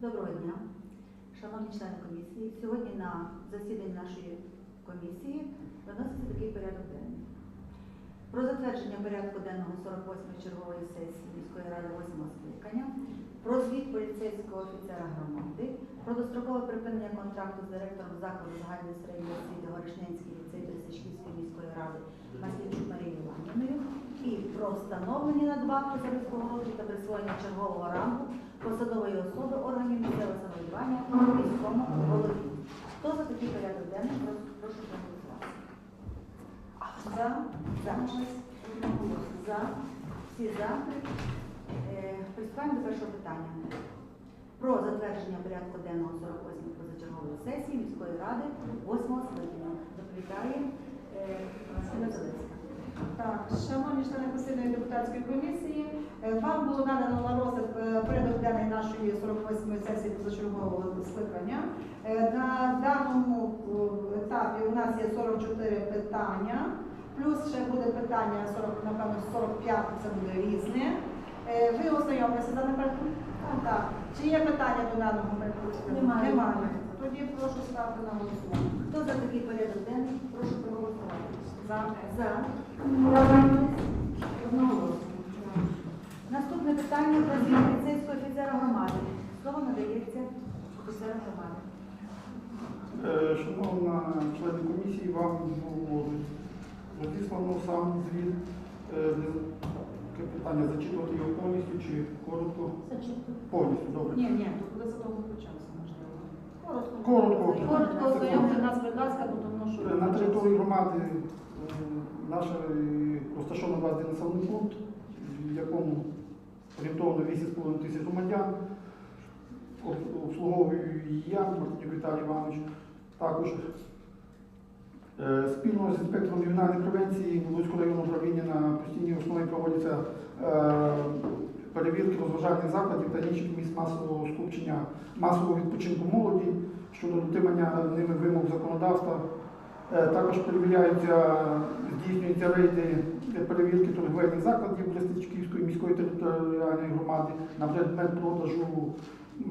Доброго дня, шановні члени комісії. Сьогодні на засіданні нашої комісії виноситься такий порядок денний. Про затвердження порядку денного 48-ї чергової сесії міської ради 8 скликання, про звіт поліцейського офіцера громади, про дострокове припинення контракту з директором закладу загальної середньої освіти Горішненський ліцей Берестичківської міської ради Іванівною і про встановлення надбавки за розвитку та присвоєння чергового рангу посадової особи органів місцевого самоврядування міському голові. Хто за такий порядок денний? Прошу, проголосувати. За, за, за, всі за. Е, Приступаємо до першого питання. Про затвердження порядку денного 48-ї позачергової сесії міської ради 8 скликання. Доповідає е, Василя Зеленська. Шановні члени постійної депутатської комісії, е, вам було надано на розгляд е, порядок денний нашої 48-ї сесії позачергового скликання. Е, На даному етапі у нас є 44 питання, плюс ще буде питання 40, напевно, 45, це буде різне. Ви ознайомилися з даним? Так. Чи є питання до даного порядку? Немає. Немає. Тоді прошу ставити на голосування. Хто за такий порядок денний? Прошу проголосувати. За. За. Одноголосно. Наступне питання про звіт поліцейського офіцера громади. Слово надається офіцеру громади. Е, Шановна члени комісії, вам було розіслано сам звіт. Е, Таке питання зачитувати його повністю чи коротко? Повністю, добре. Ні, ні, то коли за того почався, можливо. Коротко. Коротко. Коротко ознайомте нас, будь ласка, бо тому що... Е, На території громади наша розташовано 21 населений пункт, в якому орієнтовно 8,5 тисяч громадян. Обслуговую я, Мартинюк Віталій Іванович. Також е, спільно з інспектором ювенальної превенції Володського районного управління на постійній основі проводяться е, перевірки розважальних закладів та інших місць масового скупчення, масового відпочинку молоді щодо дотримання ними вимог законодавства. Е, Також перевіряються, здійснюються рейди перевірки торговельних закладів Брестичківської міської територіальної громади на предмет продажу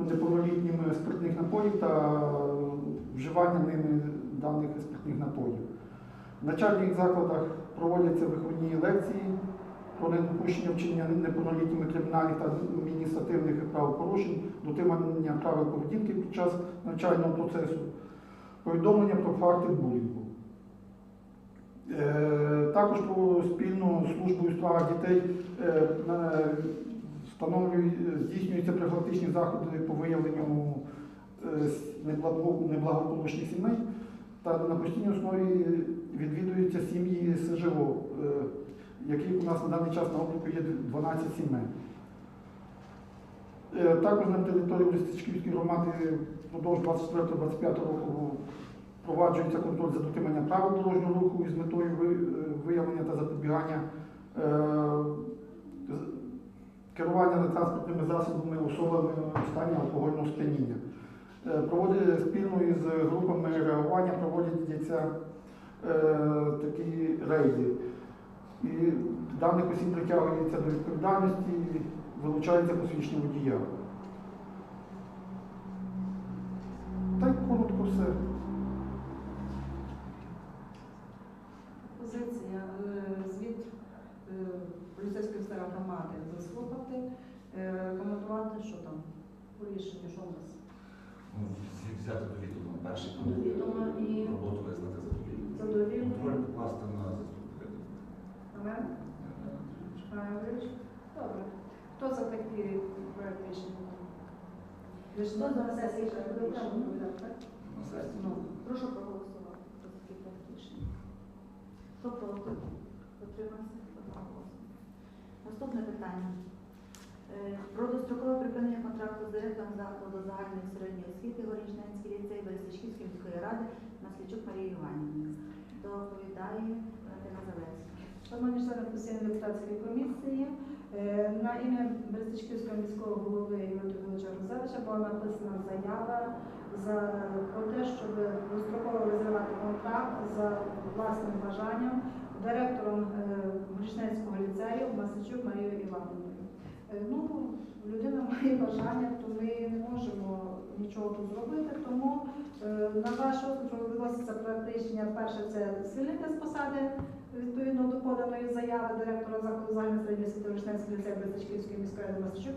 неповнолітніми спиртних напоїв та вживання ними даних спиртних напоїв. В начальних закладах проводяться виховні лекції про недопущення вчинення неповнолітніми кримінальних та адміністративних правопорушень, дотримання правил поведінки під час навчального процесу, повідомлення про факти булінгу. Е, Також про спільну службу у справах дітей е, встановлюють- здійснюються профілактичні заходи по виявленню е, неблагополучних сімей та на постійній основі відвідуються сім'ї СЖО, е, яких у нас на даний час на обліку є 12 сімей. Е, Також на території Листичківської громади впродовж 24-25 року впроваджується контроль за дотриманням правил дорожнього руху із метою е, виявлення та запобігання е, керування транспортними засобами особами в стані алкогольного сп'яніння. Е, спільно із групами реагування проводяться такі рейди. І даних осіб притягується до відповідальності, вилучається посвідчення водія. Та й коротко все. Коментувати, що там по рішенню, що у нас. Ну, всі взяти до відома перший До відома і- роботу визнати задовільною. Задовільною. Контроль покласти на заступника. Амен? Шпайович? Добре. Хто за такі проект рішення? Ви ж Хто за будете рішення? так? На сесії. Ну, Прошу проголосувати за такий проект рішення. Хто проти? Утримався? Одноголосно. Наступне питання. Е, Про дострокове припинення контракту з директором закладу загальної середньої освіти Горішненський ліцей Берестичківської міської ради Маслічук Марії Іванівни. Доповідає Валентина Залевська. Шановні члени постійної депутатської комісії, е, на ім'я Берестичківського міського голови Юрія Тиховича Розевича була написана заява за про те, щоб достроково розірвати контракт за власним бажанням директором е, Грішнецького ліцею Масичук Марією Івановною. Е, Ну, людина має бажання, то ми не можемо. нічого тут зробити. Тому е, на ваш розгляд виноситься проект рішення. Перше це звільнити з посади відповідно до поданої заяви директора закладу загальної середньої освіти Вишневської ліцею Березачківської міської ради Масичук.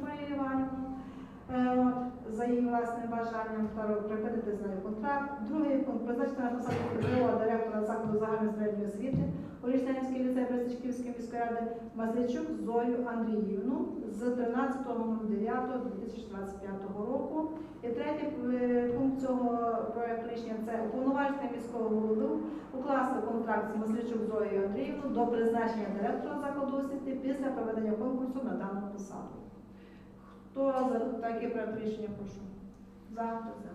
Е, За її власним бажанням припинити з нею контракт. Другий пункт призначити на посаду другого директора закладу загальної середньої освіти Олішнянський ліцей Березачківської міської ради Маслячук Зою Андріївну з 13.09.2025 року. І третій е, пункт цього проекту рішення це уповноважити міського голову укласти контракт з Маслячук Зоєю Андріївну до призначення директора закладу освіти після проведення конкурсу на дану посаду. Хто за таке проект рішення прошу? За. Хто за?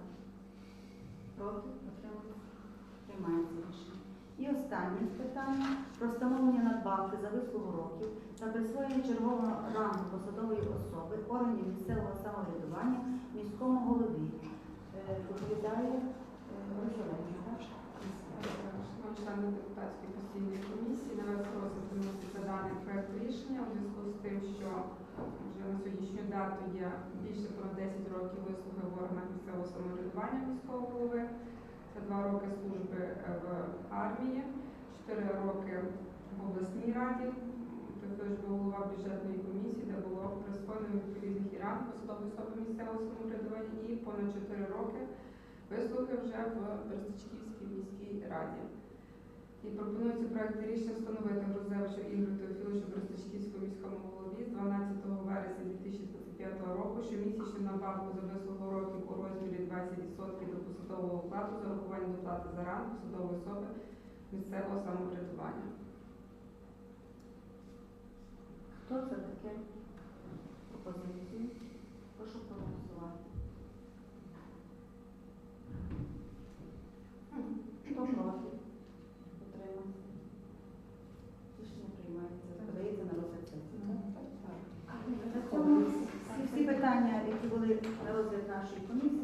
Проти? Утримались? Приймається рішення. І останнє питання про встановлення надбавки за вислугу років та присвоєння чергового рангу посадової особи органів місцевого самоврядування міському голові. Е, Доповідає е, члени депутатської постійної комісії, на ваш розгляд виноситься даний проект рішення у зв'язку з тим, що на є більше понад 10 років вислуги в органах місцевого самоврядування міського голови, це 2 роки служби е, в армії, 4 роки в обласній раді, також був голова бюджетної комісії, де було присвоєно відповідних і ранг посадової особи місцевого самоврядування. І понад 4 роки вислуги вже в Берестичківській міській раді. І пропонується проект рішення встановити Грузевичу Ігорю Теофіловичу Берестичківському міському голові з 12 вересня 2025 року надбавку за вислугу років у розмірі 20% до посадового окладу за рахування доплати за ранг посадової особи місцевого самоврядування. Хто це таке пропозицію? Прошу проголосувати. Нашої комісії,